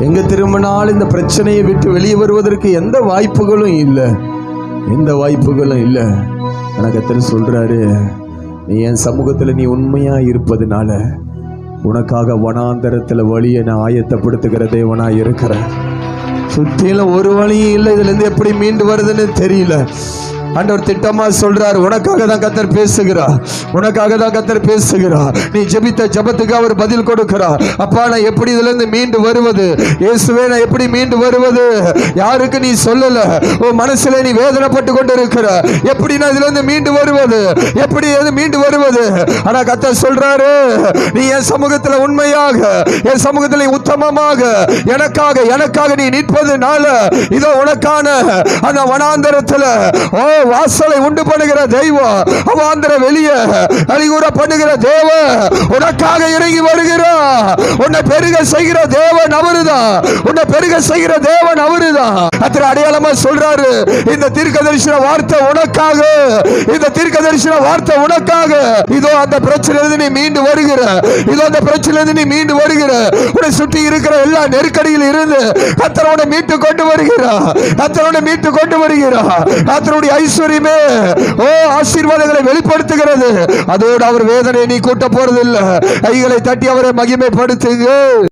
எங்க திரும்பினாலும் இந்த பிரச்சனையை விட்டு வெளியே வருவதற்கு எந்த வாய்ப்புகளும் இல்லை. எந்த வாய்ப்புகளும் இல்லை. எனக்கு திரு சொல்றாரு நீ என் சமூகத்தில் நீ உண்மையா இருப்பதுனால உனக்காக வனாந்தரத்தில் வழியை நான் ஆயத்தப்படுத்துகிற தேவனா இருக்கிறேன் சுத்தியில ஒரு வழியும் இல்லை. இதுல இருந்து எப்படி மீண்டு வருதுன்னு தெரியல. ஆண்டவர் திட்டமா சொல்றார் உனக்காக தான் கத்தர் பேசுகிறார் உனக்காக தான் கத்தர் பேசுகிறார். நீ ஜெபித்த ஜெபத்துக்கு அவர் பதில் கொடுக்கிறார். அப்பா நான் எப்படி இதுல இருந்து மீண்டு வருவது? இயேசுவே நான் எப்படி மீண்டு வருவது? யாருக்கு நீ சொல்லல? உன் மனசுல நீ வேதனைப்பட்டு கொண்டு இருக்கிற எப்படி நான் இதுல இருந்து மீண்டு வருவது? எப்படி எது மீண்டு வருவது? ஆனா கத்தர் சொல்றாரு நீ என் சமூகத்துல உண்மையாக என் சமூகத்துல உத்தமமாக. எனக்காக எனக்காக நீ நிற்பதுனால இதோ உனக்கான அந்த வனாந்தரத்துல ஓ வாசலை உண்டு பண்ணுகிற தெய்வம். அவாந்திர வெளியே அழிகூற பண்ணுகிற தேவ உனக்காக இறங்கி வருகிறா உன்னை பெருக செய்கிற தேவன் அவருதான். உன்னை பெருக செய்கிற தேவன் அவருதான். அத்தனை அடையாளமா சொல்றாரு இந்த தீர்க்க தரிசன வார்த்தை உனக்காக இந்த தீர்க்க தரிசன வார்த்தை உனக்காக. இதோ அந்த பிரச்சனையிலிருந்து நீ மீண்டு வருகிற. இதோ அந்த பிரச்சனையிலிருந்து நீ மீண்டு வருகிற. உன்னை சுற்றி இருக்கிற எல்லா நெருக்கடியில் இருந்து அத்தனோட மீட்டு கொண்டு வருகிறா அத்தனோட மீட்டு கொண்டு வருகிறா அத்தனுடைய ஐஸ்வர்யமே ஓ ஆசீர்வாதங்களை வெளிப்படுத்துகிறது. அதோடு அவர் வேதனையை நீ கூட்ட போறதில்லை. கைகளை தட்டி அவரை மகிமைப்படுத்துங்க